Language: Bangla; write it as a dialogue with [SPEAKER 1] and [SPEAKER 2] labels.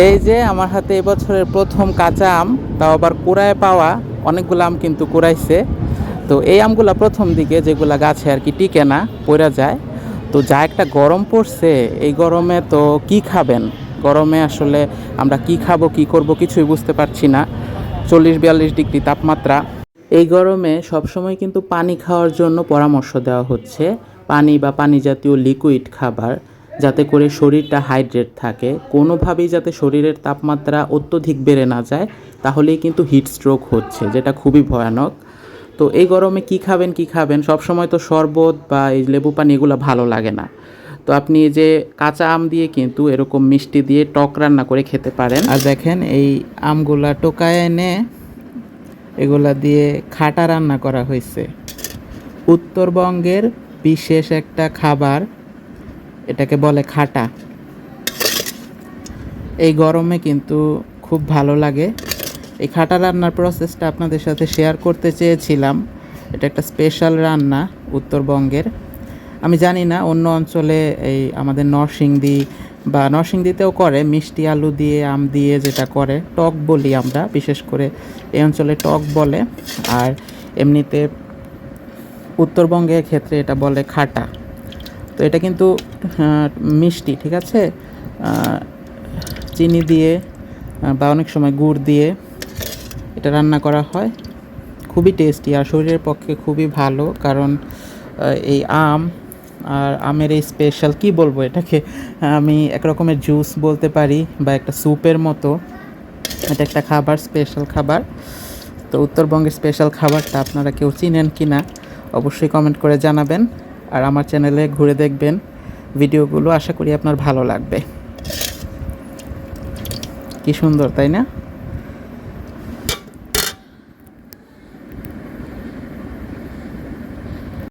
[SPEAKER 1] এই যে আমার হাতে এবছরের প্রথম কাঁচা আম, তাও আবার কুড়ায় পাওয়া, অনেকগুলো আম কিন্তু কুড়াইছে। তো এই আমগুলা প্রথম দিকে যেগুলা গাছে আর কি টিকে না পড়া যায়। তো যা একটা গরম পড়ছে, এই গরমে তো কি খাবেন? গরমে আসলে আমরা কি খাব, কি করব কিছুই বুঝতে পারছি না। চল্লিশ বিয়াল্লিশ ডিগ্রি তাপমাত্রা। এই গরমে সবসময় কিন্তু পানি খাওয়ার জন্য পরামর্শ দেওয়া হচ্ছে। পানি বা পানি জাতীয় লিকুইড খাবার। যাতে করে শরীরটা হাইড্রেট থাকে। কোনোভাবেই যাতে শরীরের তাপমাত্রা অত্যধিক বেড়ে না যায়, তাহলেই কিন্তু হিট স্ট্রোক হচ্ছে, যেটা খুবই ভয়ানক। তো এই গরমে কি খাবেন কি খাবেন? সব সময় তো শরবত বা এই লেবু পানি এগুলো ভালো লাগে না। তো আপনি এই যে কাঁচা আম দিয়ে কিন্তু এরকম মিষ্টি দিয়ে টক রান্না করে খেতে পারেন। আর দেখেন এই আমগুলা টোকায় এনে এগুলা দিয়ে খাটা রান্না করা হয়েছে। উত্তরবঙ্গের বিশেষ একটা খাবার এটাকে বলে খাটা। এই গরমে কিন্তু খুব ভালো লাগে। এই খাটা রান্নার প্রসেসটা আপনাদের সাথে শেয়ার করতে চেয়েছিলাম। এটা একটা স্পেশাল রান্না উত্তরবঙ্গের। আমি জানি না, অন্য অঞ্চলে এই আমাদের নরসিংদী বা নরসিংদীতেও করে, মিষ্টি আলু দিয়ে, আম দিয়ে যেটা করে, টক বলি আমরা, বিশেষ করে এই অঞ্চলে টক বলে। আর এমনিতে উত্তরবঙ্গের ক্ষেত্রে এটা বলে খাটা। এটা কিন্তু মিষ্টি, ঠিক আছে? চিনি দিয়ে বা অনেক সময় গুড় দিয়ে এটা রান্না করা হয়। খুবই টেস্টি আর শরীরের পক্ষে খুবই ভালো, কারণ এই আম আর আমের এই স্পেশাল কি বলব এটাকে? আমি এক রকমের জুস বলতে পারি বা একটা স্যুপের মতো। এটা একটা খাবার স্পেশাল খাবার। তো উত্তরবঙ্গের স্পেশাল খাবারটা আপনারা কেউ চিনেন কি না অবশ্যই কমেন্ট করে জানাবেন। আর আমার চ্যানেলে ঘুরে দেখবেন ভিডিওগুলো। আশা করি আপনার ভালো লাগবে। কি সুন্দর, তাই না?